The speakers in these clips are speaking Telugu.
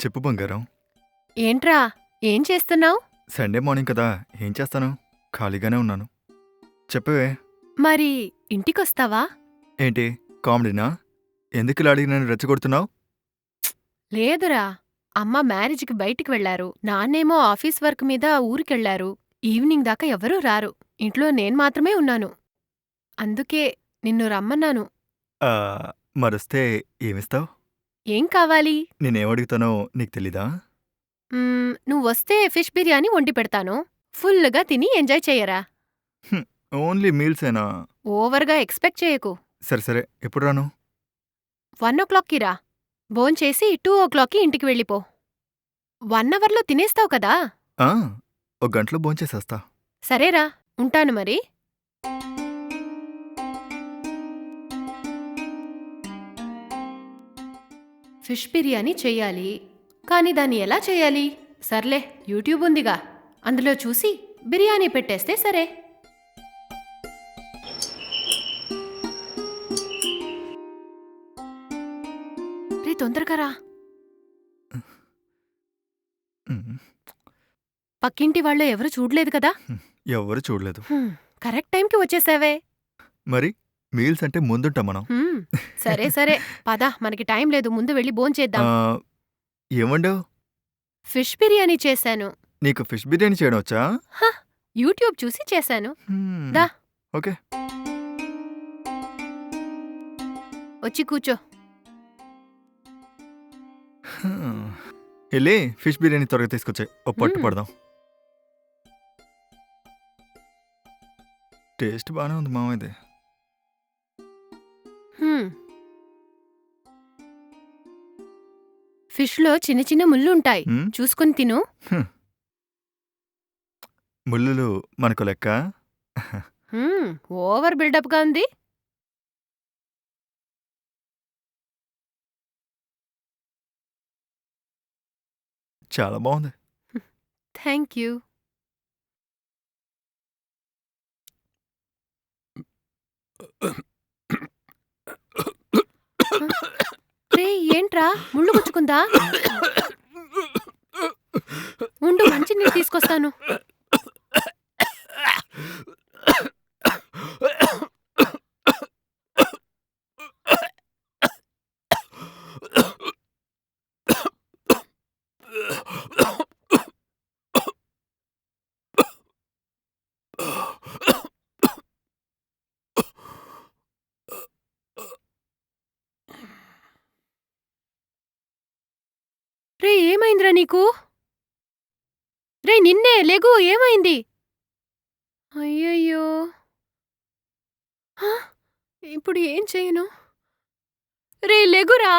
చెప్పు బంగారం. ఏంట్రా? ఏం చేస్తున్నావ్? సండే మార్నింగ్ కదా ఏం చేస్తాను? ఖాళీగానే ఉన్నాను. చెప్పవే. మరి ఇంటికొస్తావా? ఏంటి కామెడీనా? ఎందుకు ఇలా అడిగి నన్ను రెచ్చగొడుతున్నావు? లేదురా. అమ్మ మ్యారేజ్కి బయటికి వెళ్ళారు నాన్నేమో ఆఫీస్ వర్క్ మీద ఊరికెళ్ళారు ఈవినింగ్ దాకా ఎవరూ రారు. ఇంట్లో నేను మాత్రమే ఉన్నాను. అందుకే నిన్ను రమ్మన్నాను. మరొస్తే ఏమిస్తావు? ఏం కావాలి? నేనేం అడుగుతానో నీకు తెలీదా? మ్మ్, నువ్వొస్తే ఫిష్ బిర్యానీ వండి పెడతాను. ఫుల్లుగా తిని ఎంజాయ్ చెయ్యరా. ఓన్లీ మీల్సేనా? ఓవర్గా ఎక్స్పెక్ట్ చేయకు. సరే సరే ఎప్పుడు రాను? వన్ ఓ క్లాక్కి రా. భోంచేసి టూ ఓ క్లాక్కి ఇంటికి వెళ్ళిపో. వన్ అవర్లో తినేస్తావు కదా? ఆ, ఒక గంటలో భోంచేసేస్తా సరేరా ఉంటాను మరి. ఫిష్ బిర్యానీ చెయ్యాలి కానీ దాన్ని ఎలా చేయాలి? సర్లే యూట్యూబ్ ఉందిగా. అందులో చూసి బిర్యానీ పెట్టేస్తే సరే. రే తొందరగా రా. పక్కింటి వాళ్ళు ఎవరు చూడలేదు కదా? ఎవ్వరు చూడలేదు. కరెక్ట్ టైంకి వచ్చేసావే. మరి? మీల్స్ అంటే ముందుంటాం మనం. హ్మ్, సరే సరే. పద మనకి టైం లేదు. ముందు వెళ్ళి ఆ, భోంచేద్దాం ఏమండావు ఫిష్ బిర్యానీ చేశాను. నీకు ఫిష్ బిర్యానీ చేయడం వచ్చా? యూట్యూబ్ చూసి చేశాను. హ్మ్, దా. ఓకే. వచ్చి కూర్చో. హ్మ్. వెళ్ళి ఫిష్ బిర్యానీ త్వరగా తీసుకొచ్చాయి. ఓ పట్టు. పడదాం. టేస్ట్ బాగానే ఉంది మామయ్యది హ్మ్. ఫిష్లో చిన్న చిన్న ముళ్ళుంటాయి. మ్మ్? చూసుకుని తిను. ముళ్ళులు మనకు లెక్క? హ్మ్, ఓవర్ బిల్డప్గా ఉంది. చాలా బాగుంది. Thank you. రే ఏంట్రా? ముళ్ళు గుచ్చుకుందా? ఉండు మంచి నీళ్ళు తీసుకొస్తాను. ఏమైందిరా నీకు? రే నిన్నే లేగు ఏమైంది? అయ్యయ్యో. ఇప్పుడు ఏం చేయను? రే లెగురా.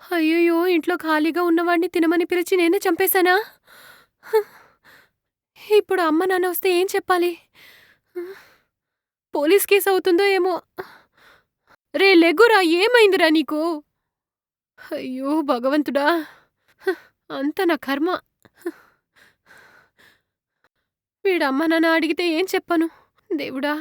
అయ్యయ్యో ఇంట్లో ఖాళీగా ఉన్నవాడిని తినమని పిలిచి నేనే చంపేశానా? ఇప్పుడు అమ్మ నాన్న వస్తే ఏం చెప్పాలి? పోలీస్ కేసు అవుతుందో ఏమో? రే లెగురా ఏమైందిరా నీకు? అయ్యో భగవంతుడా. అంత నా కర్మ. వీడమ్మ నాన్న అడిగితే ఏం చెప్పను? దేవుడా!